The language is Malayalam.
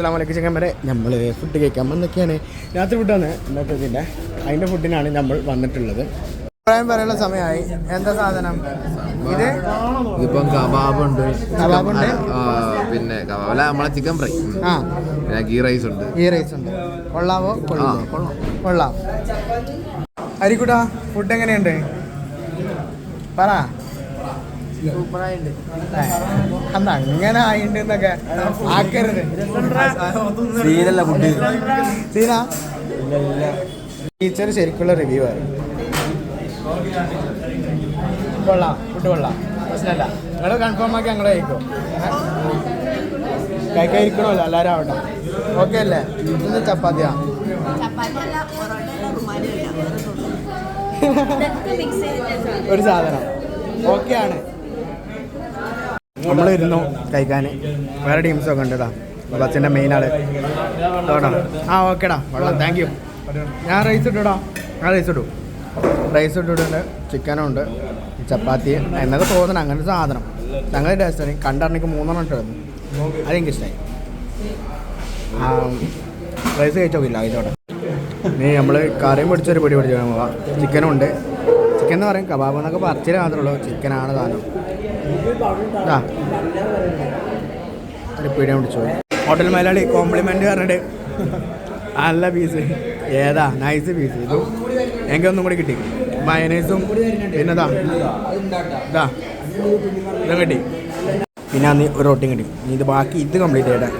അസ്സാമലൈക്കും ചെക്കൻ വരെ നമ്മൾ ഫുഡ് കഴിക്കാൻ വന്നൊക്കെയാണ്. രാത്രി ഫുഡാണ് ഇന്നത്തെ ഇതിന്റെ അതിന്റെ ഫുഡിനാണ് നമ്മൾ വന്നിട്ടുള്ളത്. അഭിപ്രായം പറയുന്ന സമയമായി. എന്താ സാധനം? ഇത്? ഇതിപ്പം കബാബുണ്ട്. കബാബുണ്ട്. പിന്നെ കബാബ്. അല്ല നമ്മളെ ചിക്കൻ ഫ്രൈ ആ. പിന്നെ ഗീ റൈസ് ഉണ്ട്. ഗീ റൈസ് ഉണ്ട്. കൊള്ളാവോ? കൊള്ളാം? കൊള്ളാം? അരിക്കുട്ടാ ഫുഡ് എങ്ങനെയുണ്ട്? പറ. ഏ, അന്ന് അങ്ങനെ ആയിണ്ട് എന്നൊക്കെ ആക്കരുത്. സീനല്ല ഫുഡ് സീന? ടീച്ചർ ശരിക്കുള്ള റിവ്യൂ ആണ്. കൊള്ളാം ഫുഡ് കൊള്ളാം. പ്രശ്നമല്ല നിങ്ങൾ കൺഫേം ആക്കി ഞങ്ങൾ കഴിക്കും. കഴിക്കാതിരിക്കണമല്ലോ എല്ലാവരും ആവട്ടെ. ഓക്കെ അല്ലേ? ഇന്ന് ചപ്പാത്തിയാ? ഒരു സാധനം. ഓക്കെ ആണ്. നമ്മൾ ഇരുന്നു കഴിക്കാൻ. വേറെ ടീംസൊക്കെ ഉണ്ട് കേട്ടോ ബസ്സിന്റെ മെയിൻ ആൾ. ആ ഓക്കേടാ. വെള്ളം താങ്ക് യു ഞാൻ റൈസ് ഇട്ടുടാ. ഞാൻ റൈസ് ഇട്ടു റൈസ് ഇട്ടിട്ടുണ്ട്. ചിക്കനും ഉണ്ട്. ചപ്പാത്തി. എന്നൊക്കെ തോന്നണം അങ്ങനെ ഒരു സാധനം. ഞങ്ങൾ ടേസ്റ്റ് കണ്ടറിനിക്ക് മൂന്നെണ്ണം ഇട്ടായിരുന്നു അതെനിക്ക് ഇഷ്ടമായി റൈസ് കഴിച്ചോക്കില്ല കഴിച്ചോട്ടെ. നീ നമ്മൾ കറിയും പിടിച്ചൊരു പിടി പിടിച്ചു ചിക്കനും ഉണ്ട്. ചിക്കൻ എന്ന് പറയും കബാബ് എന്നൊക്കെ പറിച്ചിട്ട് മാത്രമേ ഉള്ളൂ. ചിക്കനാണ് സാധനം. ഹോട്ടൽ മലയാളി കോംപ്ലിമെന്റ് പറഞ്ഞിട്ട്. നല്ല പീസ് ഏതാ? നൈസ് പീസ് ഇത് ഇതും എനിക്കൊന്നും കൂടി കിട്ടി. മയനൈസും പിന്നെതാ ഇതാ. ഇതും. കിട്ടി. പിന്നെ അന്ന് ഒരു റൊട്ടിയും കിട്ടി. ഇനി ഇത് ബാക്കി ഇത് കംപ്ലീറ്റ് ചെയ്യട്ടെ.